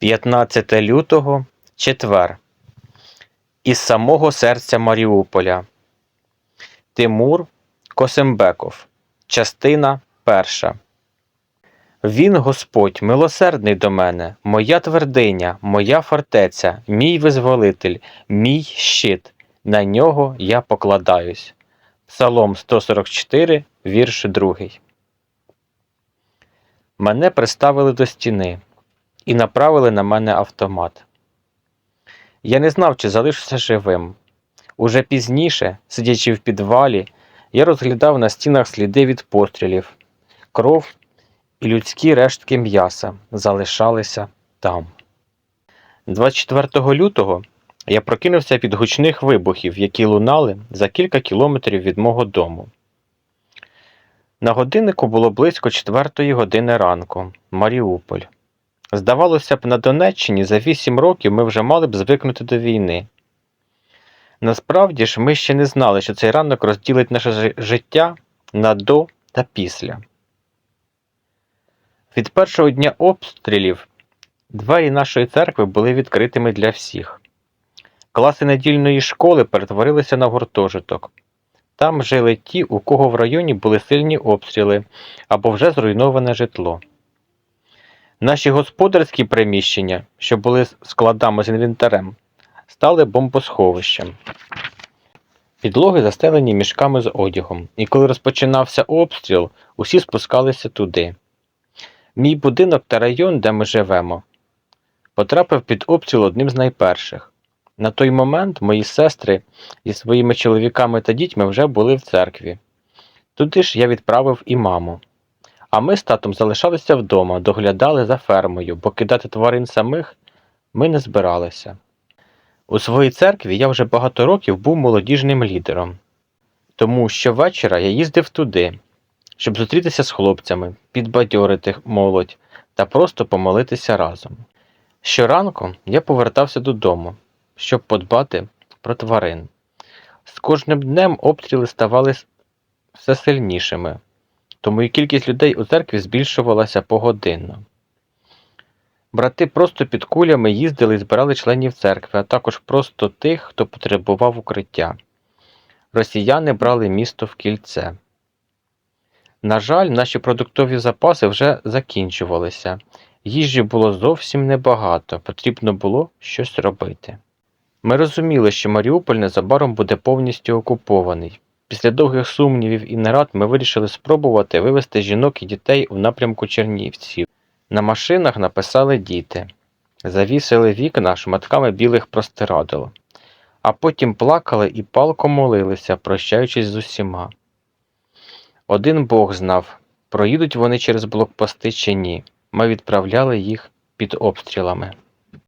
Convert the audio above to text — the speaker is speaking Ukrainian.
15 лютого, четвер. Із самого серця Маріуполя. Тимур Косимбеков. Частина перша. Він, Господь, милосердний до мене, моя твердиня, моя фортеця, мій визволитель, мій щит. На нього я покладаюсь. Псалом 144, вірш 2. Мене приставили до стіни і направили на мене автомат. Я не знав, чи залишуся живим. Уже пізніше, сидячи в підвалі, я розглядав на стінах сліди від пострілів, кров і людські рештки м'яса залишалися там. 24 лютого я прокинувся від гучних вибухів, які лунали за кілька кілометрів від мого дому. На годиннику було близько четвертої години ранку, Маріуполь. Здавалося б, на Донеччині за вісім років ми вже мали б звикнути до війни. Насправді ж ми ще не знали, що цей ранок розділить наше життя на до та після. Від першого дня обстрілів двері нашої церкви були відкритими для всіх. Класи недільної школи перетворилися на гуртожиток. Там жили ті, у кого в районі були сильні обстріли або вже зруйноване житло. Наші господарські приміщення, що були складами з інвентарем, стали бомбосховищем. Підлоги застелені мішками з одягом, і коли розпочинався обстріл, усі спускалися туди. Мій будинок та район, де ми живемо, потрапив під обстріл одним з найперших. На той момент мої сестри зі своїми чоловіками та дітьми вже були в церкві. Туди ж я відправив і маму. А ми з татом залишалися вдома, доглядали за фермою, бо кидати тварин самих ми не збиралися. У своїй церкві я вже багато років був молодіжним лідером, тому щовечора я їздив туди, щоб зустрітися з хлопцями, підбадьорити молодь та просто помолитися разом. Щоранку я повертався додому, щоб подбати про тварин. З кожним днем обстріли ставали все сильнішими, тому і кількість людей у церкві збільшувалася погодинно. Брати просто під кулями їздили і збирали членів церкви, а також просто тих, хто потребував укриття. Росіяни брали місто в кільце. На жаль, наші продуктові запаси вже закінчувалися. Їжі було зовсім небагато, потрібно було щось робити. Ми розуміли, що Маріуполь незабаром буде повністю окупований. Після довгих сумнівів і нарад ми вирішили спробувати вивезти жінок і дітей у напрямку Чернівців. На машинах написали діти, завісили вікна шматками білих простирадл, а потім плакали і палко молилися, прощаючись з усіма. Один Бог знав, проїдуть вони через блокпости чи ні. Ми відправляли їх під обстрілами.